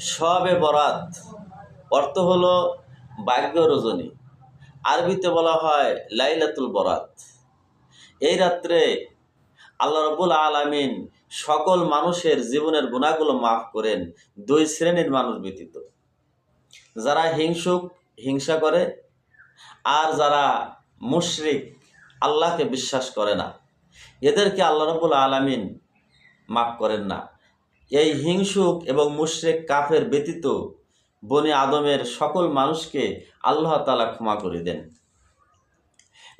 সবে বরাত। অর্থ হলো ভাগ্য রজনী। আরবিতে বলা হয় লাইলাতুল বরাত। এই রাত্রে আল্লাহ রবুল আলামিন সকল মানুষের জীবনের গুণাগুলো মাফ করেন, দুই শ্রেণির মানুষ ব্যতীত। যারা হিংসুক, হিংসা করে, আর যারা মুশরিক, আল্লাহকে বিশ্বাস করে না। এদেরকে আল্লাহ রবুল আলামিন মাফ করেন না। এই হিংসুক এবং মুশরেক কাফের ব্যতীত বনি আদমের সকল মানুষকে আল্লাহ তালা ক্ষমা করে দেন।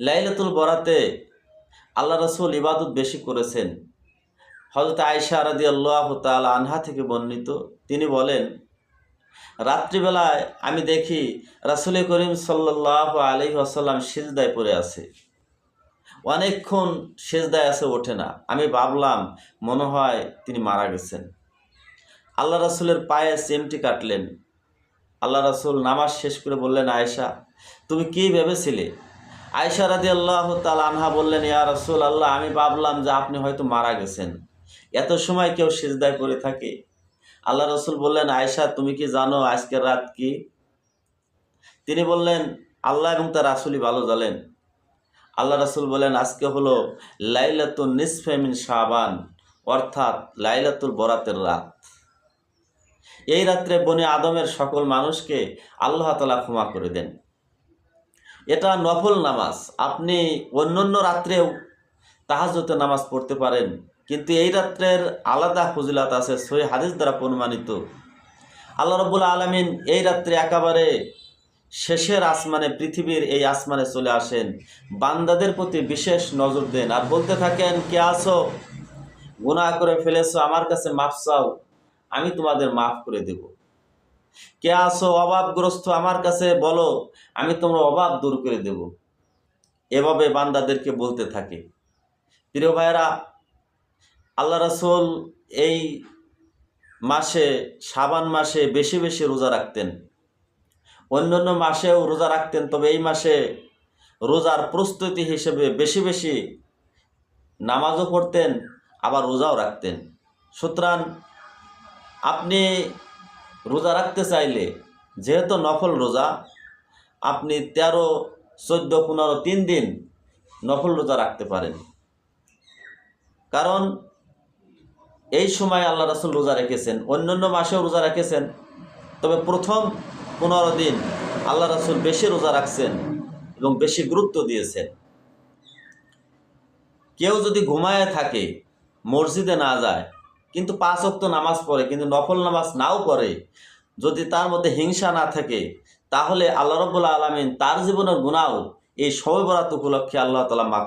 লাইলাতুল বরাতে আল্লাহ রসুল ইবাদত বেশি করেছেন। হজরত আয়সা রাদি আল্লাহ তাল আনহা থেকে বর্ণিত। তিনি বলেন, রাত্রিবেলায় আমি দেখি রাসুল করিম সাল্লাহ আলি আসাল্লাম সিজদায় পড়ে আছে। অনেকক্ষণ সেজদায় আছে, ওঠে না। আমি ভাবলাম, মনে হয় তিনি মারা গেছেন। আল্লাহ রাসুলের পায়ে চেমটি কাটলেন। আল্লাহ রাসুল নামাজ শেষ করে বললেন, আয়েশা, তুমি কি ভেবেছিলে? আয়েশা রাদি আল্লাহ তাল আনহা বললেন, ইয়া রাসুল আল্লাহ আমি ভাবলাম যে আপনি হয়তো মারা গেছেন। এত সময় কেউ সেজদায় করে থাকে? আল্লাহ রসুল বললেন, আয়েশা, তুমি কি জানো আজকের রাত কি? তিনি বললেন, আল্লাহ এবং তার রাসুলই ভালো জানেন। আল্লাহ রাসুল বলেন আজকে হলো লাইলাতুল নিসফেমিন শাবান, অর্থাৎ লাইলাতুল বরাতের রাত। এই রাত্রে বনে আদমের সকল মানুষকে আল্লাহ তালা ক্ষমা করে দেন। এটা নফল নামাজ। আপনি অন্যান্য রাত্রেও তাহাজতে নামাজ পড়তে পারেন, কিন্তু এই রাত্রের আলাদা ফজিলাত আছে সই হাদিস দ্বারা প্রমাণিত। আল্লাহ রবুল আলমিন এই রাত্রে একেবারে শেষের আসমানে, পৃথিবীর এই আসমানে চলে আসেন। বান্দাদের প্রতি বিশেষ নজর দেন। আর বলতে থাকেন, কে আসো গুনাহ করে ফেলেছো, আমার কাছে মাফ চাও। আমি তোমাদের মাফ করে দেব। কে আসো অভাবগ্রস্ত আমার কাছে বলো, আমি তোমার অভাব দূর করে দেব। এভাবে বান্দাদেরকে বলতে থাকে। প্রিয় ভাইয়েরা, আল্লাহ রাসুল এই মাসে সাবান মাসে বেশি বেশি রোজা রাখতেন। অন্যান্য মাসেও রোজা রাখতেন, তবে এই মাসে রোজার প্রস্তুতি হিসেবে বেশি বেশি নামাজও পড়তেন, আবার রোজাও রাখতেন। সুতরাং আপনি রোজা রাখতে চাইলে, যেহেতু নফল রোজা, আপনি তেরো, চোদ্দ, পনেরো, তিন দিন নফল রোজা রাখতে পারেন। কারণ এই সময় আল্লাহ রাসুল রোজা রেখেছেন, অন্যান্য মাসেও রোজা রেখেছেন। তবে প্রথম পনেরো দিন আল্লাহ রাসুল বেশি রোজা রাখছেন এবং বেশি গুরুত্ব দিয়েছেন। কেউ যদি ঘুমায় থাকে, মসজিদে না যায় কিন্তু পাঁচ অক্ত নামাজ পড়ে, কিন্তু নফল নামাজ নাও পড়ে, যদি তার মধ্যে হিংসা না থাকে, তাহলে আল্লাহ রব্বুল্লা আলমিন তার জীবনের গুণাও এই সবে বরাত উপলক্ষে আল্লাহ তালা মাফ